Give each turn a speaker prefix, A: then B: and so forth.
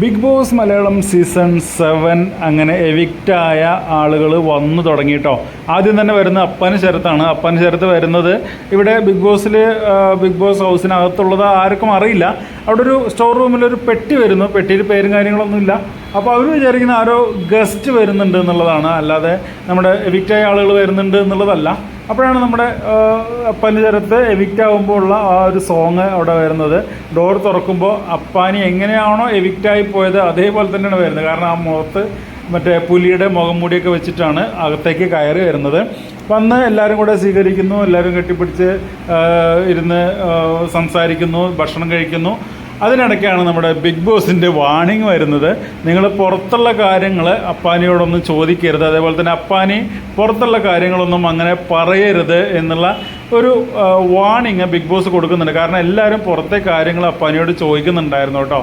A: Bigg Boss Malayalam season seven അങ്ങനെ എവിക്റ്റായ ആളുകൾ വന്നു തുടങ്ങിയിട്ടോ ആദ്യം തന്നെ വരുന്ന അപ്പന് ശരത്താണ്. അപ്പന് ശരത്ത് വരുന്നത് ഇവിടെ ബിഗ് ബോസിൽ ബിഗ് ബോസ് ഹൗസിനകത്തുള്ളത് ആർക്കും അറിയില്ല. അവിടെ ഒരു സ്റ്റോർ റൂമിൽ ഒരു പെട്ടി വരുന്നു. പെട്ടിയിൽ പേരും കാര്യങ്ങളൊന്നുമില്ല അപ്പോൾ അവർ വിചാരിക്കുന്ന ആരോ ഗസ്റ്റ് വരുന്നുണ്ട് എന്നുള്ളതാണ്. അല്ലാതെ നമ്മുടെ എവിക്റ്റായ ആളുകൾ വരുന്നുണ്ട് എന്നുള്ളതല്ല. അപ്പോഴാണ് നമ്മുടെ അപ്പന് ചരത്ത് എവിക്റ്റ് ആകുമ്പോൾ ഉള്ള ആ ഒരു സോങ് അവിടെ വരുന്നത്. ഡോർ തുറക്കുമ്പോൾ അപ്പാനി എങ്ങനെയാണോ എവിക്റ്റായി പോയത് അതേപോലെ തന്നെയാണ് വരുന്നത്. കാരണം ആ മുഖത്ത് മറ്റേ പുലിയുടെ മുഖം മൂടിയൊക്കെ വെച്ചിട്ടാണ് അകത്തേക്ക് കയറി വരുന്നത്. വന്ന് എല്ലാവരും കൂടെ സ്വീകരിക്കുന്നു എല്ലാവരും കെട്ടിപ്പിടിച്ച് ഇരുന്ന് സംസാരിക്കുന്നു ഭക്ഷണം കഴിക്കുന്നു. അതിനിടയ്ക്കാണ് നമ്മുടെ ബിഗ് ബോസിന്റെ വാണിംഗ് വരുന്നത്. നിങ്ങൾ പുറത്തുള്ള കാര്യങ്ങൾ അപ്പാനിയോടൊന്നും ചോദിക്കരുത്. അതേപോലെ തന്നെ അപ്പാനി പുറത്തുള്ള കാര്യങ്ങളൊന്നും അങ്ങനെ പറയരുത് എന്നുള്ള ഒരു വാണിങ് ബിഗ് ബോസ് കൊടുക്കുന്നുണ്ട്. കാരണം എല്ലാവരും പുറത്തെ കാര്യങ്ങൾ അപ്പാനിയോട് ചോദിക്കുന്നുണ്ടായിരുന്നു കേട്ടോ.